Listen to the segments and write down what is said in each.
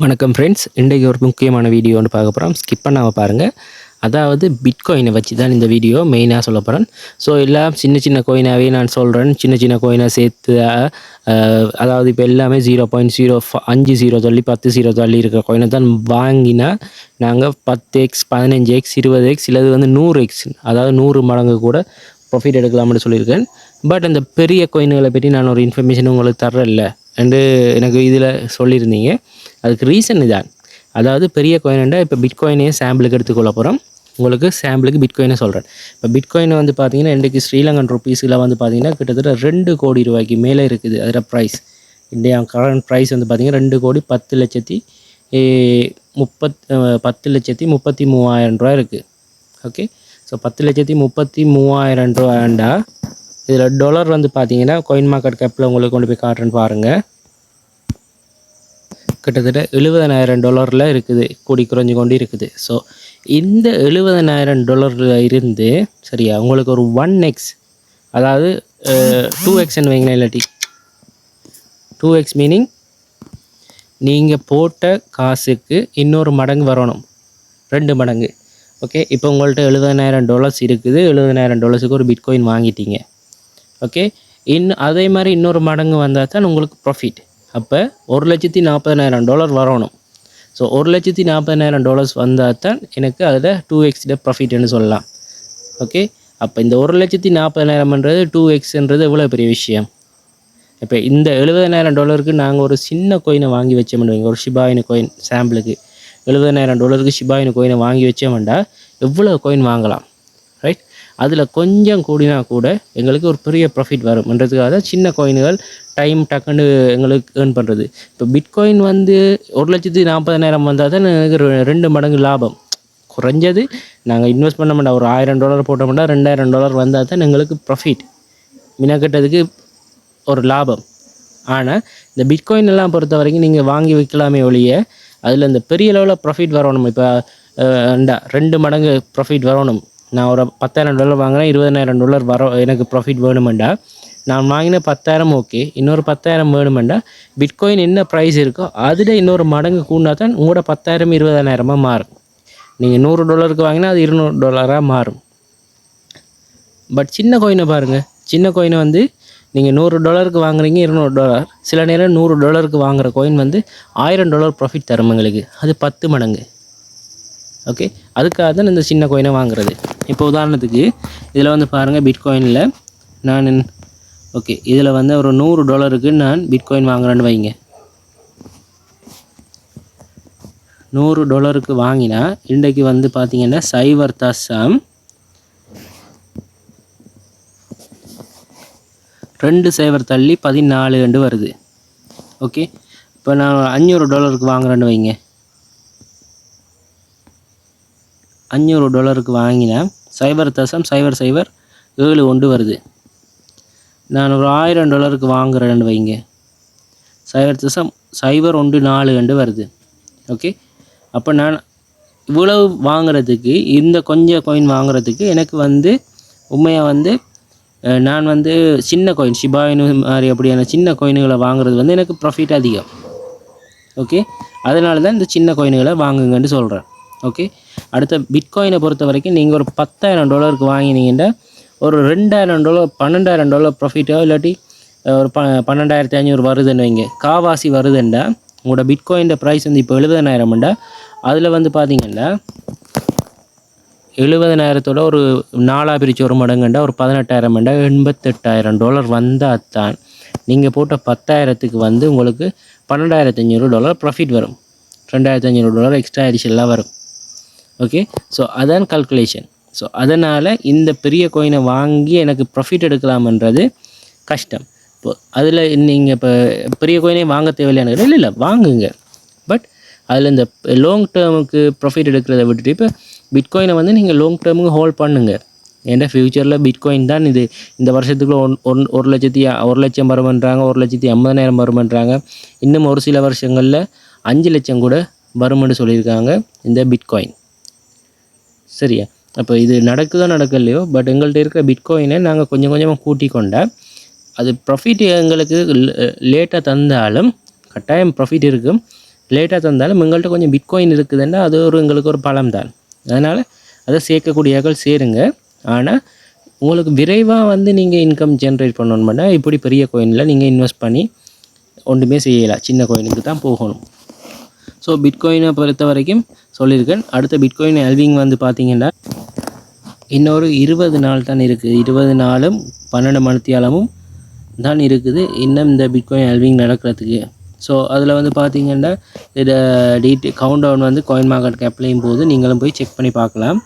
வணக்கம் ஃப்ரெண்ட்ஸ் இன்றைக்கு ஒரு முக்கியமான வீடியோ ஒன்று பார்க்க போகிறோம் ஸ்கிப் பண்ணாமல் பாருங்கள் அதாவது பிட்காயினை வச்சு தான் இந்த வீடியோ மெயினாக சொல்ல போகிறேன் ஸோ எல்லாம் சின்ன சின்ன கோயினாகவே நான் சொல்கிறேன் சின்ன சின்ன கோயினாக சேர்த்து அதாவது இப்போ எல்லாமே ஜீரோ பாயிண்ட் ஜீரோ அஞ்சு ஜீரோ தள்ளி பத்து ஜீரோ தள்ளி இருக்கிற கோயினை தான் வாங்கினா நாங்கள் பத்து எக்ஸ் பதினஞ்சு எக்ஸ் இருபது எக்ஸ் இல்லது வந்து நூறு எக்ஸ் அதாவது நூறு மடங்கு கூட ப்ராஃபிட் எடுக்கலாம்னு சொல்லியிருக்கேன். பட் அந்த பெரிய கோயின்களை பற்றி நான் ஒரு இன்ஃபர்மேஷன் உங்களுக்கு தரல அண்டு எனக்கு இதில் சொல்லியிருந்தீங்க. அதுக்கு ரீசன் இதான். அதாவது பெரிய கோயின்டா இப்போ பிட்காயினையே சாம்பிளுக்கு எடுத்துக்கொள்ள போகிறோம் உங்களுக்கு சாம்பிளுக்கு பிட்காயினை சொல்கிறேன் இப்போ பிட்காயின் வந்து பார்த்தீங்கன்னா இன்றைக்கு ஸ்ரீலங்கன் ருபீஸில் வந்து பார்த்தீங்கன்னா கிட்டத்தட்ட ரெண்டு கோடி ரூபாய்க்கு மேலே இருக்குது. அதில் ப்ரைஸ் இந்தியா கரண்ட் ப்ரைஸ் வந்து பார்த்தீங்கன்னா ரெண்டு கோடி பத்து லட்சத்தி முப்பத் பத்து லட்சத்தி முப்பத்தி மூவாயிரம் ரூபா இருக்குது ஓகே ஸோ பத்து லட்சத்தி முப்பத்தி மூவாயிரம் ரூபாண்டா இதில் டாலர் வந்து பார்த்தீங்கன்னா கொயின் மார்க்கெட் கேப்பில் உங்களுக்கு கொண்டு போய் காட்டுறேன்னு பாருங்கள் கிட்டத்தட்ட எழுபதனாயிரம் டாலரில் இருக்குது கூடி குறைஞ்சு கொண்டு இருக்குது ஸோ இந்த எழுபதனாயிரம் டாலரில் இருந்து சரியா உங்களுக்கு ஒரு ஒன் எக்ஸ் அதாவது டூ எக்ஸ்ன்னு வைங்களேன் இல்லாட்டி. டூ எக்ஸ் மீனிங் நீங்கள் போட்ட காசுக்கு இன்னொரு மடங்கு வரணும். ரெண்டு மடங்கு. ஓகே இப்போ உங்கள்கிட்ட எழுபதனாயிரம் டாலர்ஸ் இருக்குது எழுபதனாயிரம் டாலர்ஸுக்கு ஒரு பிட்காயின் வாங்கிட்டீங்க. ஓகே இன்னும் அதே மாதிரி இன்னொரு மடங்கு வந்தால் தான் உங்களுக்கு ப்ராஃபிட் அப்போ ஒரு லட்சத்தி நாற்பதனாயிரம் டாலர் வரணும். ஸோ ஒரு லட்சத்தி நாற்பதனாயிரம் டாலர்ஸ் வந்தால் தான் எனக்கு அதில் டூ எக்ஸில் ப்ராஃபிட்னு சொல்லலாம். ஓகே அப்போ இந்த ஒரு லட்சத்தி நாற்பதனாயிரம்ன்றது டூ எக்ஸ்ன்றது எவ்வளோ பெரிய விஷயம்? இப்போ இந்த எழுபதனாயிரம் டாலருக்கு நாங்கள் ஒரு சின்ன கோயினை வாங்கி வச்சோம்னு வைங்க. ஒரு ஷிபாயின் கோயின் சாம்பிளுக்கு எழுபதனாயிரம் டாலருக்கு ஷிபாயின் கோயினை வாங்கி வச்சோம்னா எவ்வளோ கோயின் வாங்கலாம்? அதில் கொஞ்சம் கூடினா கூட எங்களுக்கு ஒரு பெரிய ப்ராஃபிட் வரும்ன்றதுக்காக தான் சின்ன காயின்கள் டைம் டக்குன்னு எங்களுக்கு ஏர்ன் பண்ணுறது இப்போ பிட்காயின் வந்து ஒரு லட்சத்து நாற்பதனாயிரம் வந்தால் தான் எனக்கு ரெ- ரெண்டு மடங்கு லாபம். குறைஞ்சது நாங்கள் இன்வெஸ்ட் பண்ண மாட்டோம். ஒரு ஆயிரம் டாலர் போட்டோம்னா ரெண்டாயிரம் டாலர் வந்தால் தான் எங்களுக்கு ப்ராஃபிட் மினக்கட்டதுக்கு ஒரு லாபம். ஆனால் இந்த பிட்காயின் எல்லாம் பொறுத்த வரைக்கும் நீங்கள் வாங்கி வைக்கலாமே ஒழிய அதில் இந்த பெரிய லெவலில் ப்ராஃபிட் வரணும். இப்போ ரெண்டு மடங்கு ப்ராஃபிட் வரணும். நான் ஒரு பத்தாயிரம் டாலர் வாங்கினேன் இருபதனாயிரம் டாலர் வர எனக்கு ப்ராஃபிட் வேணுமெண்டா. நான் வாங்கின பத்தாயிரம் ஓகே இன்னொரு பத்தாயிரம் வேணுமெண்டா. பிட்காயின் என்ன ப்ரைஸ் இருக்கோ அதில் இன்னொரு மடங்கு கூடினா தான் உங்களோட பத்தாயிரம் இருபதனாயிரமாக மாறும். நீங்கள் நூறு டாலருக்கு வாங்கினா அது இருநூறு டாலராக மாறும். பட் சின்ன கோயினை பாருங்கள் சின்ன கோயினை வந்து நீங்கள் நூறு டாலருக்கு வாங்குறீங்க இருநூறு டாலர் சில நேரம் நூறு டாலருக்கு வாங்குற கோயின் வந்து ஆயிரம் டாலர் ப்ராஃபிட் தரும் எங்களுக்கு அது பத்து மடங்கு. ஓகே அதுக்காக தான் இந்த சின்ன கோயினை வாங்குறது. இப்போ உதாரணத்துக்கு இதில் வந்து பாருங்கள் பிட்காயினில் நான் ஓகே இதில் வந்து ஒரு நூறு டாலருக்கு நான் பிட்காயின் வாங்குறேன்னு வைங்க. நூறு டாலருக்கு வாங்கினா இன்றைக்கு வந்து பார்த்தீங்கன்னா சைவர் தசம் ரெண்டு சைவர் தள்ளி பதினாலு ரெண்டு வருது. ஓகே இப்போ நான் அஞ்சூறு டாலருக்கு வாங்குறேன்னு வைங்க. அஞ்சூறு டாலருக்கு வாங்கினேன் சைபர் தசம் சைபர் சைபர் ஏழு ஒன்று வருது. நான் ஒரு ஆயிரம் டாலருக்கு வாங்குறேன்னு வைங்க. சைபர் தசம் சைபர் ஒன்று நாலு ரெண்டு வருது. ஓகே? அப்போ நான் இவ்வளவு வாங்குறதுக்கு இந்த கொஞ்சம் கோயின் வாங்குறதுக்கு எனக்கு வந்து உண்மையாக வந்து நான் வந்து சின்ன கோயின் ஷிபாயினு மாதிரி அப்படியான சின்ன கோயின்களை வாங்குறது வந்து எனக்கு ப்ராஃபிட் அதிகம். ஓகே? அதனால தான் இந்த சின்ன கோயின்களை வாங்குங்கன்னு சொல்கிறேன் ஓகே அடுத்த பிட்காயினை பொறுத்த வரைக்கும் நீங்கள் ஒரு பத்தாயிரம் டாலருக்கு வாங்கினீங்கன்னா ஒரு ரெண்டாயிரம் டாலர் பன்னெண்டாயிரம் டாலர் ப்ராஃபிட்டோ இல்லாட்டி ஒரு ப பன்னெண்டாயிரத்தி ஐநூறு வருதுன்னு வைங்க. காவாசி வருதுண்டா உங்களோட பிட்காயின் ப்ரைஸ் வந்து இப்போ எழுபதனாயிரம்டா அதில் வந்து பார்த்தீங்கன்னா எழுபதனாயிரத்தோட ஒரு நாலா பிரித்து ஒரு மடங்குண்டா ஒரு பதினெட்டாயிரம் மண்டா எண்பத்தெட்டாயிரம் டாலர் வந்தால் தான் நீங்கள் போட்ட பத்தாயிரத்துக்கு வந்து உங்களுக்கு பன்னெண்டாயிரத்தி ஐநூறு டாலர் ப்ராஃபிட் வரும். ரெண்டாயிரத்தி ஐநூறு டாலர் எக்ஸ்ட்ரா அடிஷனலாக வரும். ஓகே ஸோ அதான் கல்குலேஷன் ஸோ அதனால் இந்த பெரிய கோயினை வாங்கி எனக்கு ப்ராஃபிட் எடுக்கலாம்ன்றது கஷ்டம். இப்போ அதில் நீங்கள் இப்போ பெரிய கோயினே வாங்க தேவையில்லைன்னு இல்லை இல்லை வாங்குங்க. பட் அதில் இந்த லாங் டேர்முக்கு ப்ராஃபிட் எடுக்கிறத விட்டுட்டு இப்போ பிட்காயினை வந்து நீங்கள் லாங் டேர்முக்கு ஹோல்ட் பண்ணுங்க. ஏன்னா ஃப்யூச்சரில் பிட்காயின் தான் இது. இந்த வருஷத்துக்குள்ள ஒன் ஒன் ஒரு லட்சத்தி ஒரு லட்சம் வருமன்றாங்க ஒரு லட்சத்தி ஐம்பதாயிரம் வருமன்றாங்க. இன்னும் ஒரு சில வருஷங்களில் அஞ்சு லட்சம் கூட வருமென்று சொல்லியிருக்காங்க இந்த பிட்காயின் சரியா? அப்போ இது நடக்குதோ நடக்கலையோ பட் எங்கள்கிட்ட இருக்கிற பிட்காயினை நாங்கள் கொஞ்சம் கொஞ்சமாக கூட்டி கொண்டா அது ப்ராஃபிட் எங்களுக்கு லேட்டாக தந்தாலும் கட்டாயம் ப்ராஃபிட் இருக்கும். லேட்டாக தந்தாலும் எங்கள்கிட்ட கொஞ்சம் பிட்காயின் இருக்குதுன்னா அது ஒரு எங்களுக்கு ஒரு பலம் தான் அதனால் அதை சேர்க்கக்கூடியவர்கள் சேருங்க. ஆனால் உங்களுக்கு விரைவாக வந்து நீங்கள் இன்கம் ஜென்ரேட் பண்ணணும்னா இப்படி பெரிய கோயினில் நீங்கள் இன்வெஸ்ட் பண்ணி ஒன்றுமே செய்யலாம் சின்ன கோயினுக்கு தான் போகணும். ஸோ பிட்காயினை பொறுத்த வரைக்கும் சொல்லியிருக்கேன். அடுத்த பிட்காயின் அல்விங் வந்து பார்த்தீங்கன்னா இன்னொரு இருபது நாள் தான் இருக்குது. இருபது நாளும் பன்னெண்டு மணித்தியாலமும் தான் இருக்குது. இன்னும் இந்த பிட்காயின் அல்விங் நடக்கிறதுக்கு. ஸோ அதில் வந்து பார்த்தீங்கன்னா இதை டீட்டெயில் கவுண்ட் டவுன் வந்து காயின் மார்க்கெட் கேப்லையும் போது நீங்களும் போய் செக் பண்ணி பார்க்கலாம்.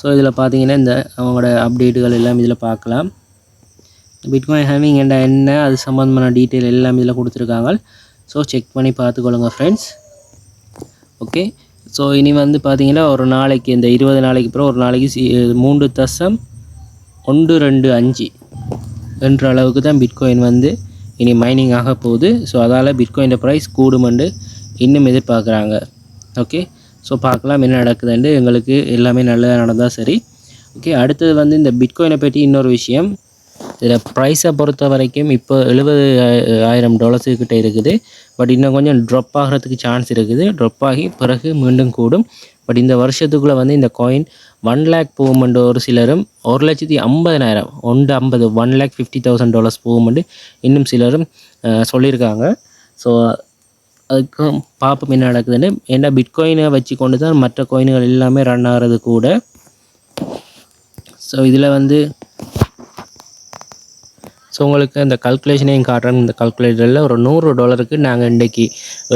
ஸோ இதில் பார்த்தீங்கன்னா இந்த அவங்களோட அப்டேட்டுகள் எல்லாம் இதில் பார்க்கலாம். பிட்காயின் ஹேவிங் என்ன என்ன அது சம்மந்தமான டீட்டெயில் எல்லாம் இதில் கொடுத்துருக்காங்க. ஸோ செக் பண்ணி பார்த்துக்கொள்ளுங்க ஃப்ரெண்ட்ஸ் ஓகே ஸோ இனி வந்து பார்த்தீங்கன்னா ஒரு நாளைக்கு இந்த இருபது நாளைக்கு அப்புறம் ஒரு நாளைக்கு சி மூன்று தசம் ஒன்று ரெண்டு அஞ்சு என்ற அளவுக்கு தான் பிட்காயின் வந்து இனி மைனிங் ஆக போகுது. ஸோ அதால் பிட்காயின் ப்ரைஸ் கூடுமெண்டு இன்னும் எதிர்பார்க்குறாங்க. ஓகே ஸோ பார்க்கலாம் என்ன நடக்குதுன்ட்டு எங்களுக்கு எல்லாமே நல்லதாக நடந்தால் சரி. ஓகே அடுத்தது வந்து இந்த பிட்காயினை பற்றி இன்னொரு விஷயம். இதில் ப்ரைஸை பொறுத்த வரைக்கும் இப்போ எழுபது ஆயிரம் டாலர்ஸு கிட்டே இருக்குது. பட் இன்னும் கொஞ்சம் ட்ராப் ஆகிறதுக்கு சான்ஸ் இருக்குது. ட்ராப் ஆகி பிறகு மீண்டும் கூடும். பட் இந்த வருஷத்துக்குள்ளே வந்து இந்த காயின் ஒன் லேக் போகுமெண்டு ஒரு சிலரும் ஒரு லட்சத்தி ஐம்பதனாயிரம் ஒன்று ஐம்பது one lakh fifty thousand dollars போகுமெண்டு இன்னும் சிலரும் சொல்லியிருக்காங்க. ஸோ அதுக்கும் பார்ப்போம் என்ன நடக்குதுன்னு. ஏன்னா பிட்காயினை வச்சு கொண்டு தான் மற்ற காயின்கள் எல்லாமே ரன் ஆகிறது கூட. ஸோ இதில் வந்து ஸோ உங்களுக்கு அந்த கல்குலேஷனையும் காட்டுறேன். இந்த கல்குலேட்டரில் ஒரு நூறு டாலருக்கு நாங்கள் இன்றைக்கி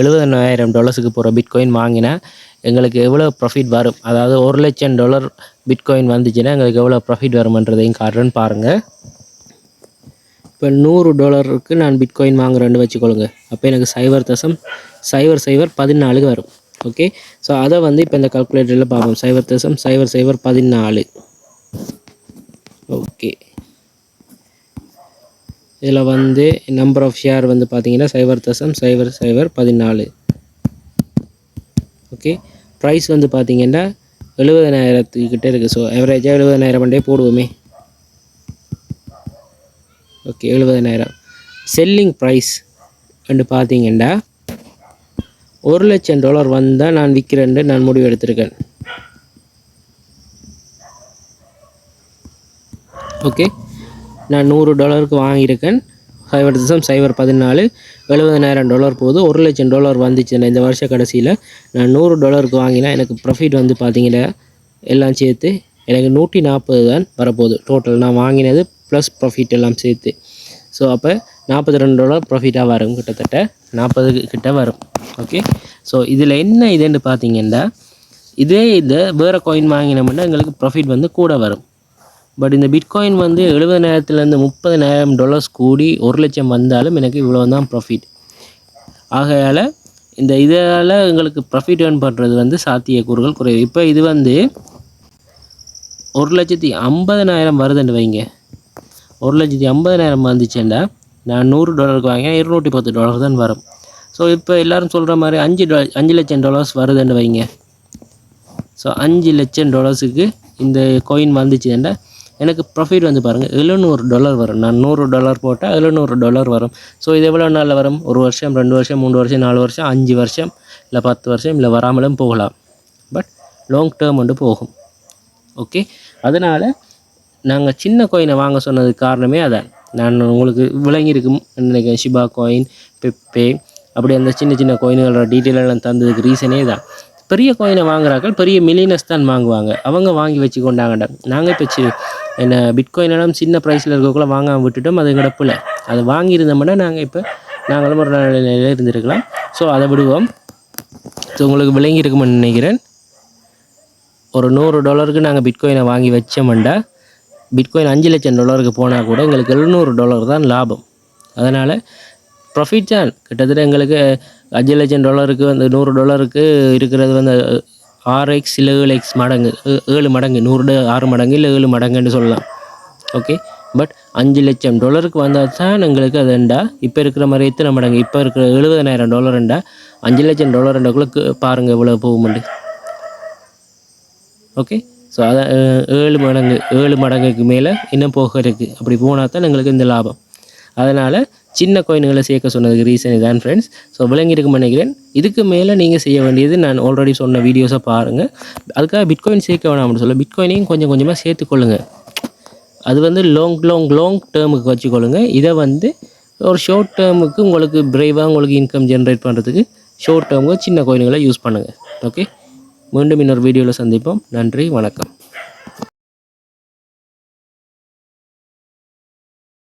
எழுபதனாயிரம் டாலர்ஸுக்கு போகிற பிட்காயின் வாங்கினா எங்களுக்கு எவ்வளோ ப்ராஃபிட் வரும்? அதாவது ஒரு லட்சம் டாலர் பிட்காயின் வந்துச்சுன்னா எங்களுக்கு எவ்வளோ ப்ராஃபிட் வருமன்றதையும் காட்டுறேன்னு பாருங்கள் இப்போ நூறு டாலருக்கு நான் பிட்காயின் வாங்குறேன்னு வச்சுக்கொள்ளுங்க. அப்போ எனக்கு சைவர் தசம் சைபர் சைவர் பதினாலுக்கு வரும். ஓகே ஸோ அதை வந்து இப்போ இந்த கல்குலேட்டரில் பார்ப்போம். சைவர் தசம் சைவர் சைவர் பதினாலு. ஓகே இதில் வந்து நம்பர் ஆஃப் ஷேர் வந்து பார்த்தீங்கன்னா சைபர் தசம் சைபர் சைபர் பதினாலு. ஓகே ப்ரைஸ் வந்து பார்த்தீங்கன்னா எழுபதனாயிரத்துக்கிட்ட இருக்குது ஸோ ஆவரேஜாக எழுபதனாயிரம் மண்டே போடுவோமே. ஓகே எழுபதனாயிரம் செல்லிங் ப்ரைஸ் வந்து பார்த்தீங்கன்னா ஒரு லட்சம் டாலர் வந்தால் நான் விற்கிறேன்னு நான் முடிவு எடுத்திருக்கேன். ஓகே நான் நூறு டாலருக்கு வாங்கியிருக்கேன். சைபர் தசம் சைபர் பதினாலு. எழுபதனாயிரம் டாலர் போகுது. ஒரு லட்சம் டாலர் வந்துச்சுன்னா இந்த வருஷ கடைசியில் நான் நூறு டாலருக்கு வாங்கினா எனக்கு ப்ராஃபிட் வந்து பார்த்தீங்கன்னா எல்லாம் சேர்த்து எனக்கு நூற்றி நாற்பது தான் வரப்போகுது. டோட்டல் நான் வாங்கினது ப்ளஸ் ப்ராஃபிட் எல்லாம் சேர்த்து. ஸோ அப்போ நாற்பத்தி ரெண்டு டாலர் ப்ராஃபிட்டாக வரும். கிட்டத்தட்ட நாற்பது கிட்ட வரும். ஓகே ஸோ இதில் என்ன இதுன்னு பார்த்தீங்கன்னா இதே இதை வேறு காயின் வாங்கினோம்னா எங்களுக்கு ப்ராஃபிட் வந்து கூட வரும். பட் இந்த பிட்காயின் வந்து எழுபது நேரத்துலேருந்து முப்பதனாயிரம் டாலர்ஸ் கூடி ஒரு லட்சம் வந்தாலும் எனக்கு இவ்வளோ தான் ப்ராஃபிட் ஆகையால் இந்த இதால் எங்களுக்கு ப்ராஃபிட் ஏர்ன் பண்ணுறது வந்து சாத்தியக்கூறுகள் குறைவு. இப்போ இது வந்து ஒரு லட்சத்தி ஐம்பதனாயிரம் வருதுன்னு வைங்க. ஒரு லட்சத்தி ஐம்பதனாயிரம் வந்துச்சுன்னா நான் நூறு டாலருக்கு வாங்கினா இருநூற்றி பத்து டாலர் தான் வரும். ஸோ இப்போ எல்லோரும் சொல்கிற மாதிரி அஞ்சு டா அஞ்சு லட்சம் டாலர்ஸ் வருதுன்னு வைங்க. ஸோ அஞ்சு லட்சம் டாலர்ஸுக்கு இந்த கோயின் வந்துச்சுன்னா எனக்கு ப்ராஃபிட் வந்து பாருங்கள் எழுநூறு டாலர் வரும். நான் நூறு டாலர் போட்டால் எழுநூறு டாலர் வரும். ஸோ இது எவ்வளோ நாளில் வரும்? ஒரு வருஷம் ரெண்டு வருஷம் மூணு வருஷம் நாலு வருஷம் அஞ்சு வருஷம் இல்லை பத்து வருஷம் இல்லை வராமலும் போகலாம். பட் லாங் டேர்ம் வந்து போகும். ஓகே அதனால் நாங்கள் சின்ன கோயினை வாங்க சொன்னதுக்கு காரணமே அதான். நான் உங்களுக்கு விளங்கியிருக்கும் நினைக்கிறேன். ஷிபா கோயின் பெப்பே அப்படி அந்த சின்ன சின்ன கோயின்களோட டீட்டெயிலெல்லாம் தந்ததுக்கு ரீசனே தான் பெரிய கோயினை வாங்குறாக்கள் பெரிய மில்லினஸ் தான் வாங்குவாங்க. அவங்க வாங்கி வச்சு கொண்டாங்கடா நாங்கள் இப்போ சி என்ன பிட்காயின் எல்லாம் சின்ன ப்ரைஸில் இருக்கக்குள்ள வாங்காமல் விட்டுட்டோம் அது கிடப்பில் அது வாங்கியிருந்தோம்னா நாங்கள் இப்போ நாங்களும் ஒரு நிலையில் இருந்திருக்கலாம். ஸோ அதை விடுவோம். ஸோ உங்களுக்கு விளங்கி இருக்குமென்னு நினைக்கிறேன். ஒரு நூறு டாலருக்கு நாங்கள் பிட்காயினை வாங்கி வச்சோம்டா. பிட்காயின் அஞ்சு லட்சம் டாலருக்கு போனால் கூட எங்களுக்கு எழுநூறு டாலர் தான் லாபம். அதனால் ப்ராஃபிட் தான் கிட்டத்தட்ட எங்களுக்கு அஞ்சு லட்சம் டாலருக்கு வந்து நூறு டாலருக்கு இருக்கிறது வந்து ஆறு எக்ஸ் இல்லை ஏழு எக்ஸ் மடங்கு ஏழு மடங்கு நூறு ட- ஆறு மடங்கு இல்லை ஏழு மடங்குன்னு சொல்லலாம். ஓகே பட் அஞ்சு லட்சம் டாலருக்கு வந்தால் தான் எங்களுக்கு அது ரெண்டா இப்போ இருக்கிற மாதிரி எத்தனை மடங்கு? இப்போ இருக்கிற எழுபதனாயிரம் டாலர்ண்டா அஞ்சு லட்சம் டாலர்ண்டாக்குள்ளே பாருங்கள் இவ்வளோ போகும்ண்டு ஓகே ஸோ அதான் ஏழு மடங்கு ஏழு மடங்குக்கு மேலே இன்னும் போக இருக்குது அப்படி போனால் தான் எங்களுக்கு இந்த லாபம். அதனால் சின்ன கோயின்களை சேர்க்க சொன்னதுக்கு ரீசன் இதான் ஃப்ரெண்ட்ஸ் ஸோ விளங்கியிருக்கும் நினைக்கிறேன். இதுக்கு மேலே நீங்கள் செய்ய வேண்டியது நான் ஆல்ரெடி சொன்ன வீடியோஸை பாருங்கள் அதுக்காக பிட்காயின் சேர்க்க வேணாம்னு சொல்ல பிட்காயினையும் கொஞ்சம் கொஞ்சமாக சேர்த்துக்கொள்ளுங்கள் அது வந்து லாங் லாங் லாங் டேர்முக்கு வச்சுக்கொள்ளுங்க இதை வந்து ஒரு ஷார்ட் டேர்முக்கு உங்களுக்கு பிரைவாக உங்களுக்கு இன்கம் ஜென்ரேட் பண்ணுறதுக்கு ஷார்ட் டேர்முக்கு சின்ன கோயில்களை யூஸ் பண்ணுங்கள் ஓகே மீண்டும் இன்னொரு வீடியோவில் சந்திப்போம். நன்றி வணக்கம்.